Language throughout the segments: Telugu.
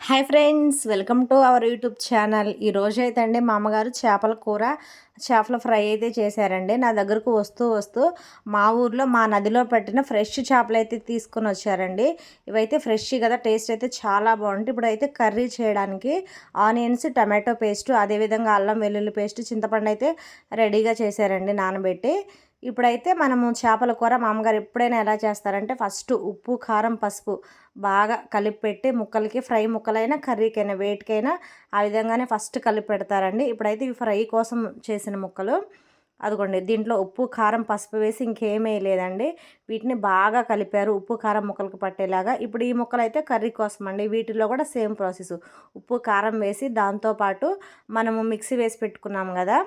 Hi friends welcome to our YouTube channel ఈ అయితే అండి మా అమ్మగారు చేపల కూర చేపల ఫ్రై అయితే చేశారండి. నా దగ్గరకు వస్తూ వస్తూ మా ఊర్లో మా నదిలో పెట్టిన ఫ్రెష్ చేపలు అయితే తీసుకొని వచ్చారండి. ఇవైతే ఫ్రెష్ కదా టేస్ట్ అయితే చాలా బాగుంటుంది. ఇప్పుడైతే కర్రీ చేయడానికి ఆనియన్స్ టమాటో పేస్ట్ అదేవిధంగా అల్లం వెల్లుల్లి పేస్ట్ చింతపండు అయితే రెడీగా చేశారండి నానబెట్టి. ఇప్పుడైతే మనము చేపల కూర మా అమ్మగారు ఎప్పుడైనా ఎలా చేస్తారంటే ఫస్ట్ ఉప్పు కారం పసుపు బాగా కలిపి పెట్టి ముక్కలకి ఫ్రై ముక్కలైనా కర్రీకైనా వేటికైనా ఆ విధంగానే ఫస్ట్ కలిపి పెడతారండి ఇప్పుడైతే ఇవి ఫ్రై కోసం చేసిన ముక్కలు అదిగోండి దీంట్లో ఉప్పు కారం పసుపు వేసి ఇంకేమీ లేదండి వీటిని బాగా కలిపారు ఉప్పు కారం ముక్కలకు పట్టేలాగా. ఇప్పుడు ఈ ముక్కలు అయితే కర్రీ కోసం అండి. వీటిలో కూడా సేమ్ ప్రాసెస్ ఉప్పు కారం వేసి దాంతోపాటు మనము మిక్సీ వేసి పెట్టుకున్నాం కదా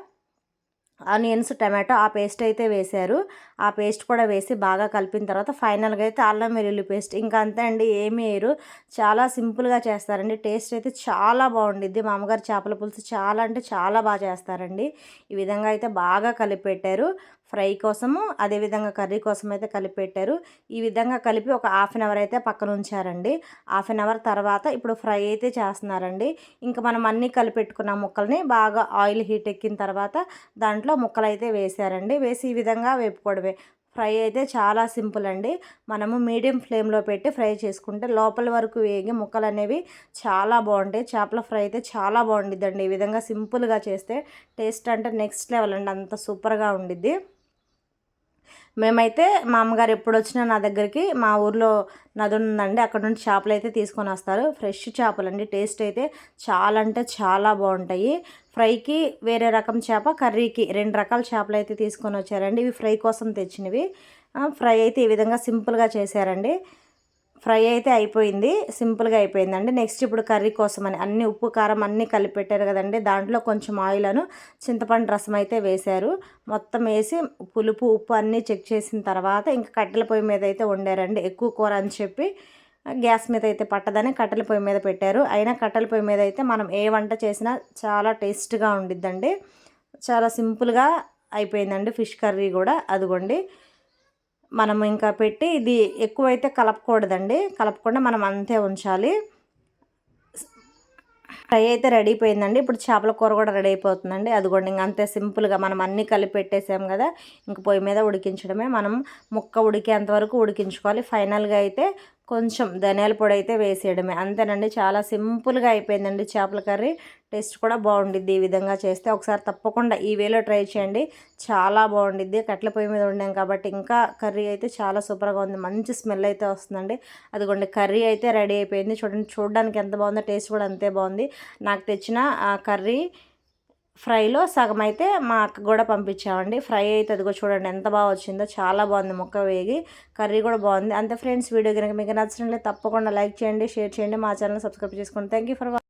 ఆనియన్స్ టమాటో ఆ పేస్ట్ అయితే వేశారు. ఆ పేస్ట్ కూడా వేసి బాగా కలిపిన తర్వాత ఫైనల్గా అయితే అల్లం వెల్లుల్లి పేస్ట్ ఇంకా అంతే అండి ఏమి వేయరు. చాలా సింపుల్గా చేస్తారండి. టేస్ట్ అయితే చాలా బాగుండిద్ది. మా అమ్మగారు చేపల పులుసు చాలా అంటే చాలా బాగా చేస్తారండి. ఈ విధంగా అయితే బాగా కలిపి పెట్టారు. ఫ్రై కోసము అదేవిధంగా కర్రీ కోసం అయితే కలిపి పెట్టారు ఈ విధంగా కలిపి ఒక హాఫ్ అన్ అవర్ అయితే పక్కన ఉంచారండి. హాఫ్ అన్ అవర్ తర్వాత ఇప్పుడు ఫ్రై అయితే చేస్తున్నారండి. ఇంకా మనం అన్నీ కలిపెట్టుకున్న ముక్కల్ని బాగా ఆయిల్ హీట్ ఎక్కిన తర్వాత దాంట్లో ముక్కలు అయితే వేసారండి. వేసి ఈ విధంగా వేపుకోవడమే. ఫ్రై అయితే చాలా సింపుల్ అండి. మనము మీడియం ఫ్లేమ్లో పెట్టి ఫ్రై చేసుకుంటే లోపల వరకు వేగి ముక్కలు అనేవి చాలా బాగుంటాయి. చేపల ఫ్రై అయితే చాలా బాగుండిద్దండి. ఈ విధంగా సింపుల్గా చేస్తే టేస్ట్ అంటే నెక్స్ట్ లెవెల్ అండి. అంత సూపర్గా ఉండిద్ది. మేమైతే మా అమ్మగారు ఎప్పుడు వచ్చినా నా దగ్గరికి మా ఊర్లో నది ఉందండి అక్కడ నుండి చేపలు అయితే తీసుకొని వస్తారు. ఫ్రెష్ చేపలు అండి టేస్ట్ అయితే చాలా అంటే చాలా బాగుంటాయి. ఫ్రైకి వేరే రకం చేప కర్రీకి రెండు రకాల చేపలు అయితే తీసుకొని వచ్చారండి. ఇవి ఫ్రై కోసం తెచ్చినవి. ఫ్రై అయితే ఈ విధంగా సింపుల్గా చేశారండి. ఫ్రై అయితే అయిపోయింది. సింపుల్గా అయిపోయిందండి. నెక్స్ట్ ఇప్పుడు కర్రీ కోసం అని అన్ని ఉప్పు కారం అన్నీ కలిపి పెట్టారు కదండి. దాంట్లో కొంచెం ఆయిల్ అను చింతపండు రసం అయితే వేశారు. మొత్తం వేసి పులుపు ఉప్పు అన్నీ చెక్ చేసిన తర్వాత ఇంకా కట్టెల పొయ్యి మీద అయితే వండారండి. ఎక్కువ కూర అని చెప్పి గ్యాస్ మీద అయితే పట్టదని కట్టెల పొయ్యి మీద పెట్టారు. అయినా కట్టెల పొయ్యి మీద అయితే మనం ఏ వంట చేసినా చాలా టేస్ట్గా ఉండిద్దండి. చాలా సింపుల్గా అయిపోయిందండి ఫిష్ కర్రీ కూడా. అదిగోండి. మనం ఇంకా పెట్టి ఇది ఎక్కువైతే కలపకూడదండి. కలపకుండా మనం అంతే ఉంచాలి. ఫ్రై అయితే రెడీ అయిపోయిందండి. ఇప్పుడు చేపల కూర కూడా రెడీ అయిపోతుందండి. అది కూడా ఇంకా అంతే సింపుల్గా మనం అన్నీ కలిపి పెట్టేసాం కదా. ఇంక పొయ్యి మీద ఉడికించడమే. మనం ముక్క ఉడికేంత వరకు ఉడికించుకోవాలి. ఫైనల్గా అయితే కొంచెం ధనియాల పొడి అయితే వేసేయడమే. అంతేనండి చాలా సింపుల్గా అయిపోయిందండి చేపల కర్రీ. టేస్ట్ కూడా బాగుండిద్ది ఈ విధంగా చేస్తే. ఒకసారి తప్పకుండా ఈ వేలో ట్రై చేయండి. చాలా బాగుండిద్ది. కట్ల పొయ్యి మీద ఉండాం కాబట్టి ఇంకా కర్రీ అయితే చాలా సూపర్గా ఉంది. మంచి స్మెల్ అయితే వస్తుందండి. అదిగోండి కర్రీ అయితే రెడీ అయిపోయింది. చూడండి చూడడానికి ఎంత బాగుందో టేస్ట్ కూడా అంతే బాగుంది. నాకు తెచ్చిన కర్రీ ఫ్రైలో సగం అయితే మా అక్క కూడా పంపించామండి. ఫ్రై అయితే అదిగో చూడండి ఎంత బాగా వచ్చిందో చాలా బాగుంది ముక్క వేగి కర్రీ కూడా బాగుంది. అంతే ఫ్రెండ్స్ వీడియో కనుక మీకు నచ్చినట్లయితే తప్పకుండా లైక్ చేయండి షేర్ చేయండి మా ఛానల్ సబ్స్క్రైబ్ చేసుకోండి థ్యాంక్ యూ ఫర్